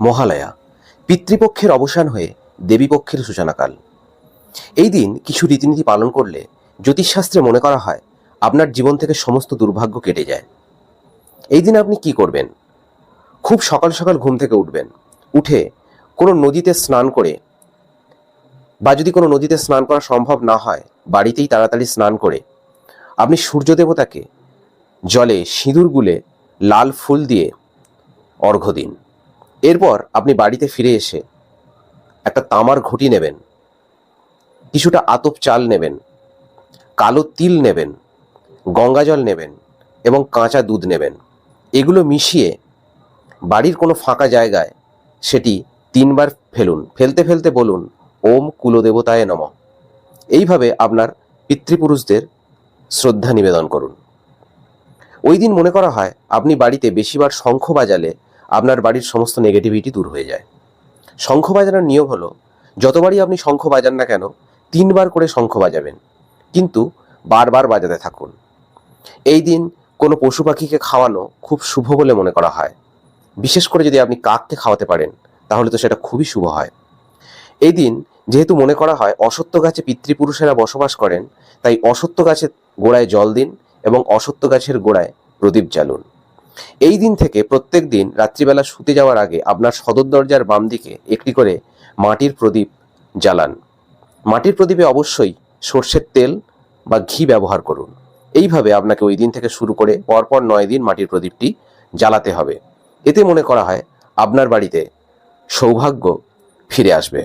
মহালয়া, পিতৃপক্ষের অবসান হয়ে দেবীপক্ষের সূচনাকাল। এই দিন কিছু রীতিনীতি পালন করলে জ্যোতিষশাস্ত্রে মনে করা হয়, আপনার জীবন থেকে সমস্ত দুর্ভাগ্য কেটে যায়। এই দিন আপনি কি করবেন? খুব সকাল সকাল ঘুম থেকে উঠবেন। উঠে কোনো নদীতে স্নান করে বা যদি কোনো নদীতে স্নান করা সম্ভব না হয়, বাড়িতেই তাড়াতাড়ি স্নান করে আপনি সূর্য দেবতাকে জলে সিঁদুর গুলে লাল ফুল দিয়ে অর্ঘ্য দিন। এরপর আপনি বাড়িতে ফিরে এসে একটা তামার ঘটি নেবেন, কিছুটা আতপ চাল নেবেন, কালো তিল নেবেন, গঙ্গা জল নেবেন এবং কাঁচা দুধ নেবেন। এগুলো মিশিয়ে বাড়ির কোনো ফাঁকা জায়গায় সেটি তিনবার ফেলুন। ফেলতে ফেলতে বলুন, ওম কুলদেবতায় নম। এইভাবে আপনার পিতৃপুরুষদের শ্রদ্ধা নিবেদন করুন। ওই দিন মনে করা হয়, আপনি বাড়িতে বেশিবার শঙ্খ বাজালে আপনার বাড়ির সমস্ত নেগেটিভিটি দূর হয়ে যায়। শঙ্খ বাজানোর নিয়ম হলো, যতবারই আপনি শঙ্খ বাজান না কেন, তিনবার করে শঙ্খ বাজাবেন। কিন্তু বারবার বাজাতে থাকুন। এই দিন কোনো পশু পাখিকে খাওয়ানো খুব শুভ বলে মনে করা হয়। বিশেষ করে যদি আপনি কাককে খাওয়াতে পারেন, তাহলে তো সেটা খুবই শুভ হয়। এই দিন যেহেতু মনে করা হয় অসত্য গাছে পিতৃপুরুষেরা বসবাস করেন, তাই অসত্য গাছের গোড়ায় জল দিন এবং অসত্য গাছের গোড়ায় প্রদীপ জ্বালুন। এই দিন থেকে প্রত্যেক দিন রাত্রিবেলা শুতে যাওয়ার আগে আপনার সদর দরজার বাম দিকে একটি করে মাটির প্রদীপ জ্বালান। মাটির প্রদীপে অবশ্যই সর্ষের তেল বা ঘি ব্যবহার করুন। এইভাবে আপনাকে ওই দিন থেকে শুরু করে পরপর নয় দিন মাটির প্রদীপটি জ্বালাতে হবে। এতে মনে করা হয় আপনার বাড়িতে সৌভাগ্য ফিরে আসবে।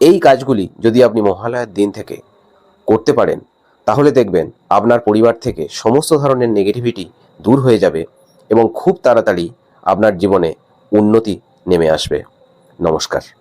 এই কাজগুলি যদি আপনি মহালয়ার দিন থেকে করতে পারেন, তাহলে দেখবেন আপনার পরিবার থেকে সমস্ত ধরনের নেগেটিভিটি দূর হয়ে যাবে। এবং খুব তাড়াতাড়ি আপনার জীবনে উন্নতি নেমে আসবে। নমস্কার।